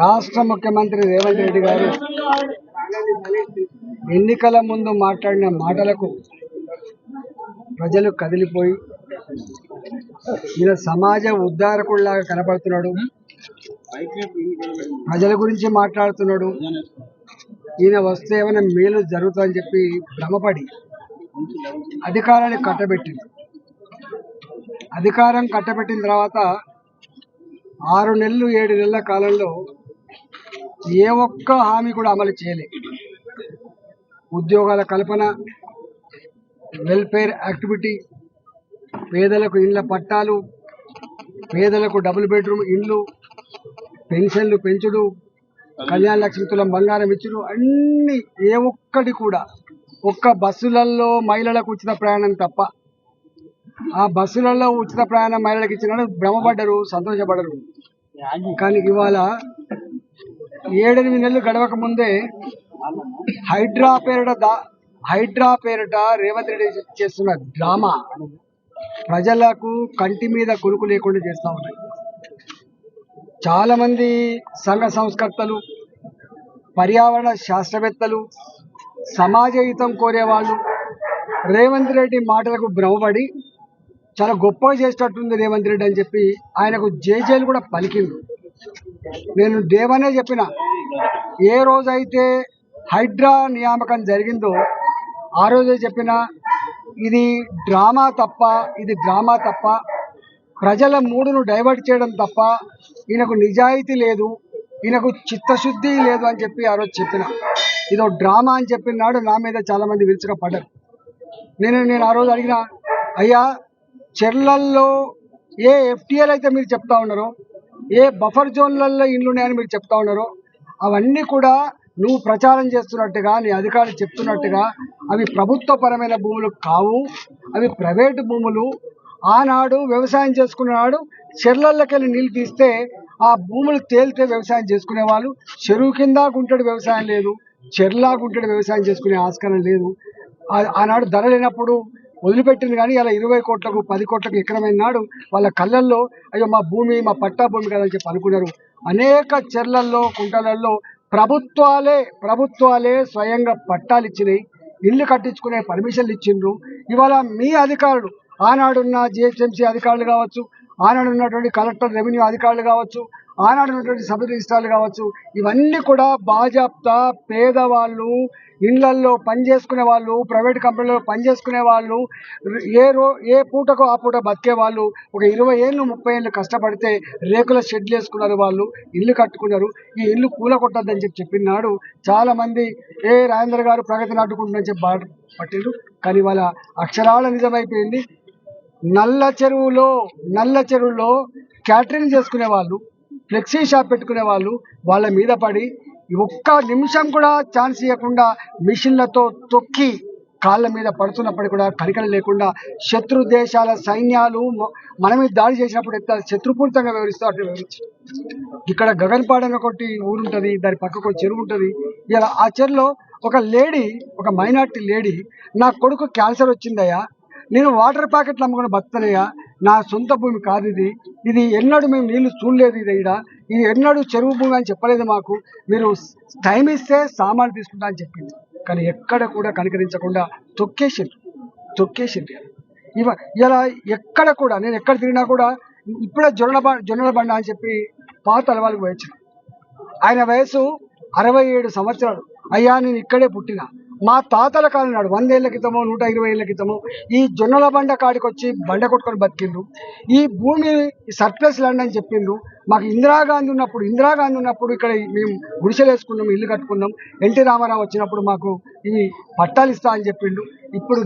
రాష్ట్ర ముఖ్యమంత్రి రేవంత్ రెడ్డి గారు ఎన్నికల ముందు మాట్లాడిన మాటలకు ప్రజలు కదిలిపోయి ఈయన సమాజ ఉద్ధారకుడిలాగా కనపడుతున్నాడు. ప్రజల గురించి మాట్లాడుతున్నాడు. ఈయన వస్తే ఏమైనా మేలు జరుగుతుందని చెప్పి భ్రమపడి అధికారాన్ని కట్టబెట్టింది. అధికారం కట్టబెట్టిన తర్వాత ఆరు నెలలు ఏడు నెలల కాలంలో ఏ ఒక్క హామీ కూడా అమలు చేయలే. ఉద్యోగాల కల్పన వెల్ఫేర్ యాక్టివిటీ పేదలకు ఇండ్ల పట్టాలు పేదలకు డబుల్ బెడ్రూమ్ ఇండ్లు పెన్షన్లు పెంచుడు కళ్యాణ లక్ష్మి తులం బంగారం ఇచ్చుడు అన్ని ఏ ఒక్కటి కూడా ఒక్క బస్సులలో మహిళలకు ఉచిత ప్రయాణం తప్ప ఆ బస్సులలో ఉచిత ప్రయాణం మహిళలకు ఇచ్చిన భ్రమపడ్డరు సంతోషపడరు కానీ ఇవాళ ఏడెనిమిది నెలలు గడవక ముందే హైడ్రా పేరిట దా హైడ్రా పేరిట రేవంత్ రెడ్డి చేస్తున్న డ్రామా ప్రజలకు కంటి మీద కొనుకు లేకుండా చేస్తా ఉన్నాయి. చాలామంది సంఘ సంస్కర్తలు పర్యావరణ శాస్త్రవేత్తలు సమాజ హితం కోరేవాళ్ళు రేవంత్ రెడ్డి మాటలకు భ్రమపడి చాలా గొప్పగా చేసేటట్టుంది రేవంత్ రెడ్డి అని చెప్పి ఆయనకు జేజేలు కూడా పలికిండు. నేను దేవనే చెప్పిన ఏ రోజైతే హైడ్రా నియామకం జరిగిందో ఆ రోజే చెప్పిన ఇది డ్రామా తప్ప ఇది డ్రామా తప్ప ప్రజల మూడును డైవర్ట్ చేయడం తప్ప ఈయనకు నిజాయితీ లేదు ఈయనకు చిత్తశుద్ధి లేదు అని చెప్పి ఆ రోజు చెప్పిన. ఇదో డ్రామా అని చెప్పినాడు నా మీద చాలామంది విరుచుగా పడ్డారు నేను నేను ఆ రోజు అడిగిన అయ్యా చెర్లల్లో ఏ ఎఫ్టీఎల్ అయితే మీరు చెప్తా ఉన్నారో ఏ బఫర్ జోన్లలో ఇండ్లు ఉన్నాయని మీరు చెప్తా ఉన్నారో అవన్నీ కూడా నువ్వు ప్రచారం చేస్తున్నట్టుగా నీ అధికారులు చెప్తున్నట్టుగా అవి ప్రభుత్వపరమైన భూములు కావు. అవి ప్రైవేటు భూములు. ఆనాడు వ్యవసాయం చేసుకున్నాడు చెర్లలోకి వెళ్ళి నీళ్ళు తీస్తే ఆ భూములు తేలితే వ్యవసాయం చేసుకునేవాళ్ళు చెరువు కింద గుంటడి వ్యవసాయం లేదు. చెర్లా గుంటడి వ్యవసాయం చేసుకునే ఆస్కారం లేదు. ఆనాడు ధర లేనప్పుడు వదిలిపెట్టింది కానీ అలా ఇరవై కోట్లకు పది కోట్లకు ఎకరమైన నాడు వాళ్ళ కళ్ళల్లో అయ్యో మా భూమి మా పట్టా భూమి కదా అని చెప్పి అనుకున్నారు. అనేక చెర్లల్లో కుంటలల్లో ప్రభుత్వాలే ప్రభుత్వాలే స్వయంగా పట్టాలు ఇచ్చినాయి ఇల్లు కట్టించుకునే పర్మిషన్లు ఇచ్చిండ్రు. ఇవాళ మీ అధికారులు ఆనాడున్న జిహెచ్ఎంసీ అధికారులు కావచ్చు ఆనాడు ఉన్నటువంటి కలెక్టర్ రెవెన్యూ అధికారులు కావచ్చు ఆనాడు ఉన్నటువంటి సబ్ రిజిస్ట్రార్లు కావచ్చు ఇవన్నీ కూడా బాజాప్తా పేదవాళ్ళు ఇళ్ళల్లో పనిచేసుకునే వాళ్ళు ప్రైవేట్ కంపెనీలో పనిచేసుకునే వాళ్ళు ఏ రో ఏ పూటకు ఆ పూట బతికే వాళ్ళు ఒక ఇరవై ఏళ్ళు ముప్పై ఏళ్ళు కష్టపడితే రేకుల షెడ్లు వేసుకున్నారు వాళ్ళు ఇల్లు కట్టుకున్నారు ఈ ఇల్లు కూల కొట్టద్దని చెప్పి చెప్పినాడు. చాలామంది ఏ రాజేంద్ర గారు ప్రగతి నాటుకుంటుందని చెప్పి పట్టిండు పట్టిండ్రు. కానీ వాళ్ళ అక్షరాల నిజమైపోయింది. నల్ల చెరువులో నల్ల చెరువులో క్యాటరింగ్ చేసుకునే వాళ్ళు ఫ్లెక్సీ షాప్ పెట్టుకునే వాళ్ళు వాళ్ళ మీద పడి ఒక్క నిమిషం కూడా ఛాన్స్ ఇవ్వకుండా మిషన్లతో తొక్కి కాళ్ళ మీద పడుతున్నప్పటికీ కూడా కనికలు లేకుండా శత్రు దేశాల సైన్యాలు మన మీద దాడి చేసినప్పుడు ఎంత శత్రుపూరితంగా వివరిస్తూ అటు వివరించారు ఇక్కడ గగన్పాడంగా కొట్టి ఒకటి దాని పక్కకు ఒక చెరువు ఉంటుంది. ఇలా ఆ చెరువులో ఒక లేడీ ఒక మైనార్టీ లేడీ నా కొడుకు క్యాన్సర్ వచ్చిందయ్యా నేను వాటర్ ప్యాకెట్లు అమ్ముకుని బతుకుతానయ్యా నా సొంత భూమి కాదు ఇది. ఇది ఎన్నడూ మేము నీళ్ళు చూడలేదు ఇది ఇక్కడ ఇది ఎన్నడూ చెరువు భూమి అని చెప్పలేదు మాకు. మీరు టైం ఇస్తే సామాన్లు తీసుకుంటా అని చెప్పింది. కానీ ఎక్కడ కూడా కనికరించకుండా తొక్కేసిండ్రు. తొక్కేసిండ్రు ఇవ ఇలా ఎక్కడ కూడా నేను ఎక్కడ తిరిగినా కూడా ఇప్పుడే జొన్న జొన్నల బండ అని చెప్పి పాత అలవాళ్ళకి పోయొచ్చాను. ఆయన వయసు అరవై ఏడు సంవత్సరాలు. అయ్యా నేను ఇక్కడే పుట్టిన. మా తాతల కాలం నాడు వందేళ్ళ క్రితమో నూట ఇరవై ఏళ్ళ క్రితమో ఈ జొన్నల బండ కాడికి వచ్చి బండ కొట్టుకొని బతికిండ్రు. ఈ భూమి సర్ప్లస్ ల్యాండ్ అని చెప్పిండ్రు. మాకు ఇందిరాగాంధీ ఉన్నప్పుడు ఇందిరాగాంధీ ఉన్నప్పుడు ఇక్కడ మేము గుడిసెలు వేసుకున్నాం ఇల్లు కట్టుకున్నాం. ఎన్టీ రామారావు వచ్చినప్పుడు మాకు ఇవి పట్టాలు ఇస్తా అని చెప్పిండు ఇప్పుడు